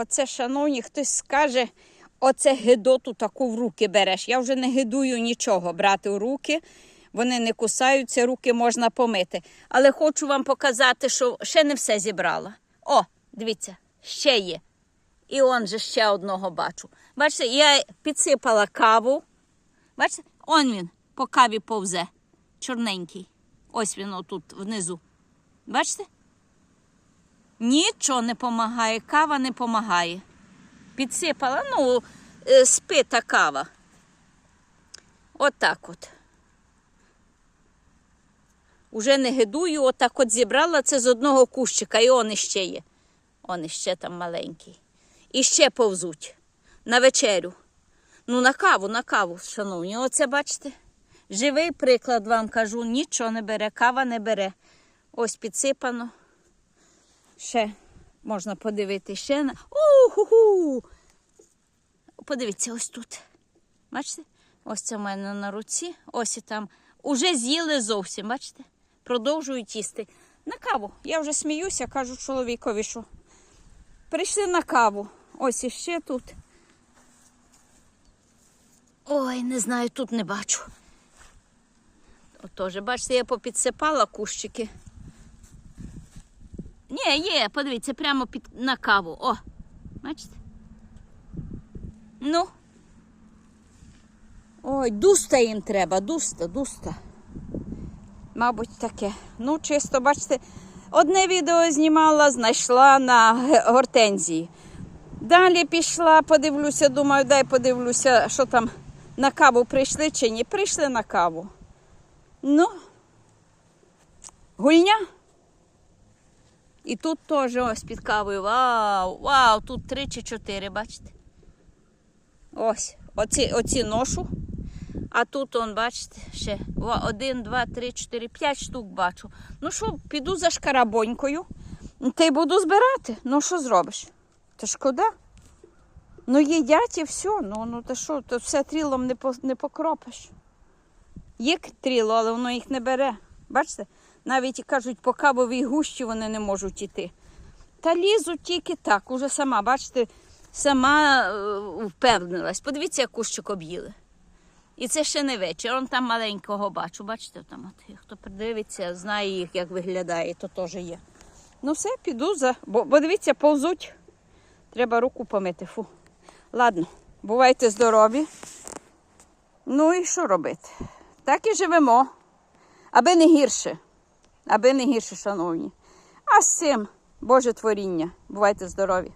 Оце, шановні, хтось скаже, оце гидоту таку в руки береш. Я вже не гидую нічого брати в руки. Вони не кусаються, руки можна помити. Але хочу вам показати, що ще не все зібрала. О, дивіться, ще є. І он же ще одного бачу. Бачите, я підсипала каву. Бачите, он він по каві повзе. Чорненький. Ось він отут внизу. Бачите? Нічого не допомагає, кава не допомагає. Підсипала, ну, е, спита кава. Отак от. Уже не гидую, отак от зібрала це з одного кущика, і он іще є. Он іще там маленький. І ще повзуть на вечерю. Ну, на каву, на каву, шановні. Оце бачите? Живий приклад вам кажу, нічого не бере, кава не бере. Ось підсипано. Ще можна подивити ще на. Уху! Подивіться, ось тут. Бачите? Ось це в мене на руці, ось і там. Уже з'їли зовсім, бачите? Продовжують їсти. На каву. Я вже сміюся, кажу чоловікові, що прийшли на каву. Ось іще тут. Ой, не знаю, тут не бачу. Отож, бачите, я попідсипала кущики. Ні, є, подивіться, прямо під, на каву. О, бачите? Ну. Ой, дуста їм треба, дуста, дуста. Мабуть, таке. Ну, чисто, бачите, одне відео знімала, знайшла на гортензії. Далі пішла, подивлюся, думаю, дай подивлюся, що там на каву прийшли чи ні. Прийшли на каву. Ну, гульня. І тут теж ось під кавою. Вау, вау, тут три чи чотири, бачите? Ось, оці, оці ношу. А тут, он, бачите, ще один, два, три, чотири, п'ять штук бачу. Ну що, піду за шкарабонькою, та й буду збирати. Ну що зробиш? Та шкода. Ну їдять і все. Ну, ну та що, то все трілом не, по, не покропиш. Є тріло, але воно їх не бере. Бачите? Навіть кажуть, по кавовій гущі вони не можуть іти. Та лізуть тільки так, уже сама, бачите, сама е, впевнилась. Подивіться, як кущик об'їли. І це ще не вечір. Он там маленького бачу. Бачите, там от, хто придивиться, знає їх, як виглядає, то теж є. Ну все, піду за. Бо, бо дивіться, повзуть. Треба руку помити. Фу. Ладно, бувайте здорові. Ну і що робити? Так і живемо. Аби не гірше. Аби не гірше, шановні. А з цим Боже творіння. Бувайте здорові.